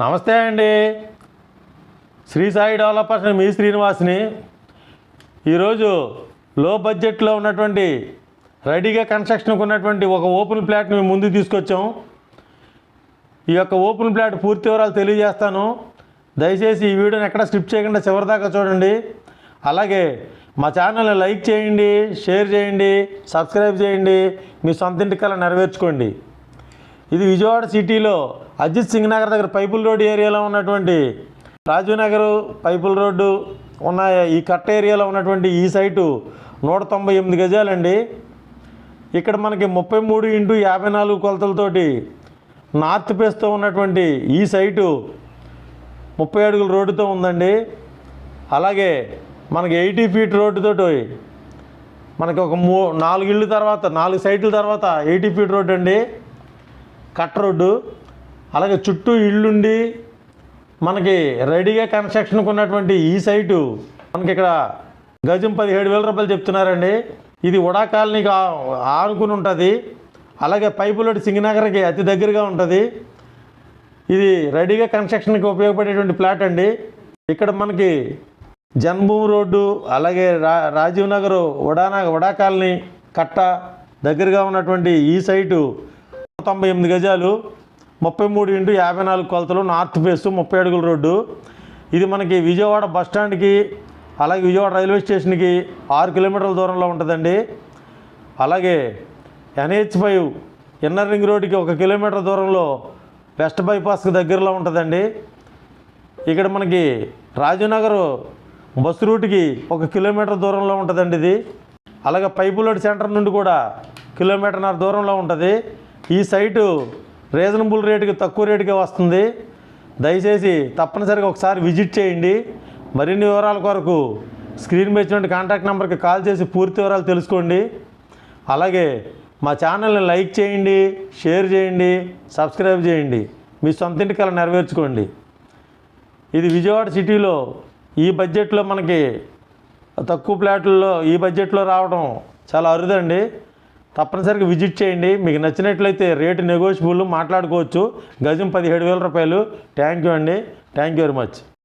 నమస్తే అండి. శ్రీ సాయి డెవలపర్స్ మీ శ్రీనివాస్ని. ఈరోజు లో బడ్జెట్లో ఉన్నటువంటి రెడీగా కన్స్ట్రక్షన్కి ఉన్నటువంటి ఒక ఓపెన్ ప్లాట్ని మేము ముందు తీసుకొచ్చాం. ఈ యొక్క ఓపెన్ ప్లాట్ పూర్తి వివరాలు తెలియజేస్తాను. దయచేసి ఈ వీడియోని ఎక్కడ స్కిప్ చేయకుండా చివరిదాకా చూడండి. అలాగే మా ఛానల్ని లైక్ చేయండి షేర్ చేయండి సబ్స్క్రైబ్ చేయండి. మీ సొంత ఇంటి కల నెరవేర్చుకోండి. ఇది విజయవాడ సిటీలో అజిత్ సింగ్ నగర్ దగ్గర పైపుల్ రోడ్ ఏరియాలో ఉన్నటువంటి రాజీవ్ నగర్ పైపుల్ రోడ్డు ఉన్న ఈ కట్ట ఏరియాలో ఉన్నటువంటి ఈ సైటు నూట తొంభై ఎనిమిది గజాలండి. ఇక్కడ మనకి ముప్పై మూడు ఇంటూ యాభై నాలుగు కొలతలతోటి నార్త్ ఫేస్తో ఉన్నటువంటి ఈ సైటు ముప్పై అడుగుల రోడ్డుతో ఉందండి. అలాగే మనకి ఎయిటీ ఫీట్ రోడ్డుతోటి మనకి ఒక మూ నాలుగు ఇళ్ళు తర్వాత నాలుగు సైట్ల తర్వాత ఎయిటీ ఫీట్ రోడ్డు అండి కట్ రోడ్డు. అలాగే చుట్టూ ఇళ్ళుండి మనకి రెడీగా కన్స్ట్రక్షన్కి ఉన్నటువంటి ఈ సైటు మనకి ఇక్కడ గజం పదిహేడు వేల రూపాయలు చెప్తున్నారండి. ఇది ఉడా కాలనీకి ఆనుకుని ఉంటుంది. అలాగే పైపులోటి సింగనగర్కి అతి దగ్గరగా ఉంటుంది. ఇది రెడీగా కన్స్ట్రక్షన్కి ఉపయోగపడేటువంటి ప్లాట్ అండి. ఇక్కడ మనకి జన్మభూమి రోడ్డు అలాగే రా రాజీవ్ నగర్ ఉడానా ఉడా కాలనీ కట్ట దగ్గరగా ఉన్నటువంటి ఈ సైటు తొంభై ఎనిమిది గజాలు. ముప్పై మూడు ఇంటూ యాభై నాలుగు కొలతలు నార్త్ ఫేస్ ముప్పై అడుగుల రోడ్డు. ఇది మనకి విజయవాడ బస్ స్టాండ్కి అలాగే విజయవాడ రైల్వే స్టేషన్కి ఆరు కిలోమీటర్ల దూరంలో ఉంటుందండి. అలాగే ఎన్హెచ్ ఫైవ్ ఇన్నర్ రింగ్ రోడ్డుకి ఒక కిలోమీటర్ దూరంలో వెస్ట్ బైపాస్కి దగ్గరలో ఉంటుందండి. ఇక్కడ మనకి రాజనగర్ బస్సు రూట్కి ఒక కిలోమీటర్ దూరంలో ఉంటుందండి ఇది. అలాగే పైపులోడ్ సెంటర్ నుండి కూడా కిలోమీటర్న్నర దూరంలో ఉంటుంది. ఈ సైటు రీజనబుల్ రేటుకి తక్కువ రేటుకే వస్తుంది. దయచేసి తప్పనిసరిగా ఒకసారి విజిట్ చేయండి. మరిన్ని వివరాల కొరకు స్క్రీన్ మీద కాంటాక్ట్ నెంబర్కి కాల్ చేసి పూర్తి వివరాలు తెలుసుకోండి. అలాగే మా ఛానల్ని లైక్ చేయండి షేర్ చేయండి సబ్స్క్రైబ్ చేయండి. మీ సొంత ఇంటి అలా నెరవేర్చుకోండి. ఇది విజయవాడ సిటీలో ఈ బడ్జెట్లో మనకి తక్కువ ప్లాట్లలో ఈ బడ్జెట్లో రావడం చాలా అరుదండి. తప్పనిసరిగా విజిట్ చేయండి. మీకు నచ్చినట్లయితే రేటు నెగోషియబుల్ మాట్లాడుకోవచ్చు. గజం పదిహేడు వేల రూపాయలు. థ్యాంక్ యూ అండి. Thank you very much